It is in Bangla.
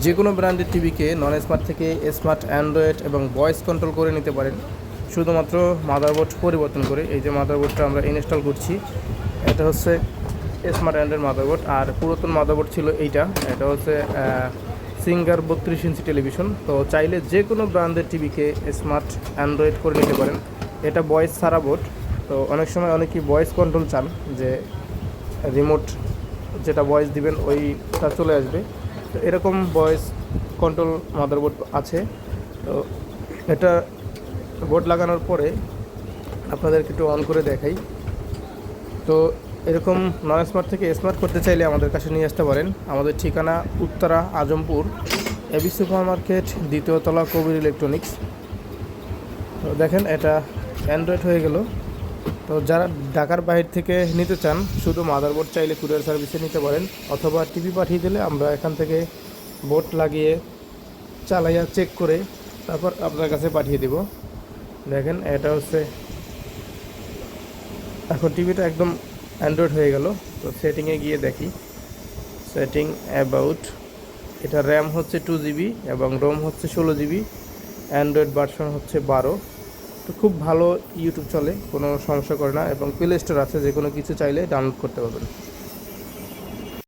যে কোনো ব্র্যান্ডের টিভিকে নন স্মার্ট থেকে স্মার্ট অ্যান্ড্রয়েড এবং ভয়েস কন্ট্রোল করে নিতে পারেন। শুধুমাত্র মাদারবোর্ড পরিবর্তন করে এই যে মাদারবোর্ডটা আমরা ইনস্টল করছি, এটা হচ্ছে স্মার্ট অ্যান্ড্রয়েড মাদারবোর্ড। আর পুরাতন মাদারবোর্ড ছিল এইটা, এটা হচ্ছে সিঙ্গার বত্রিশ ইঞ্চি টেলিভিশন। তো চাইলে যে কোনো ব্র্যান্ডের টিভিকে স্মার্ট অ্যান্ড্রয়েড করে নিতে পারেন। এটা ভয়েস সারা বোর্ড। তো অনেক সময় অনেকেই ভয়েস কন্ট্রোল চান যে রিমোট যেটা ভয়েস দিবেন, ওইটা চলে আসবে। তো এরকম ভয়েস কন্ট্রোল মাদারবোর্ড আছে। তো এটা বোর্ড লাগানোর পরে আপনাদেরকে একটু অন করে দেখাই। তো এরকম নন স্মার্ট থেকে স্মার্ট করতে চাইলে আমাদের কাছে নিয়ে আসতে পারেন। আমাদের ঠিকানা Uttara, Azampur AB super market দ্বিতীয়তলা Kabir electronics তো দেখেন এটা অ্যান্ড্রয়েড হয়ে গেল। তো যারা ঢাকার বাইরে থেকে নিতে চান, শুধু মাদারবোর্ড চাইলে কুরিয়ার সার্ভিসে নিতে পারেন, অথবা টিভি পাঠিয়ে দিলে আমরা এখান থেকে বোর্ড লাগিয়ে চালাইয়া চেক করে তারপর আপনার কাছে পাঠিয়ে দেব। দেখেন, এটা হচ্ছে এখন টিভিটা একদম অ্যান্ড্রয়েড হয়ে গেল, তো সেটিংয়ে গিয়ে দেখি। সেটিং অ্যাবাউট এটা র্যাম হচ্ছে টু জিবি এবং রোম হচ্ছে ষোলো জিবি অ্যান্ড্রয়েড ভার্সন হচ্ছে বারো। তো খুব ভালো ইউটিউব চলে, কোনো সমস্যা করে না এবং প্লে স্টোর আছে যে কোনো কিছু চাইলে ডাউনলোড করতে পারবেন।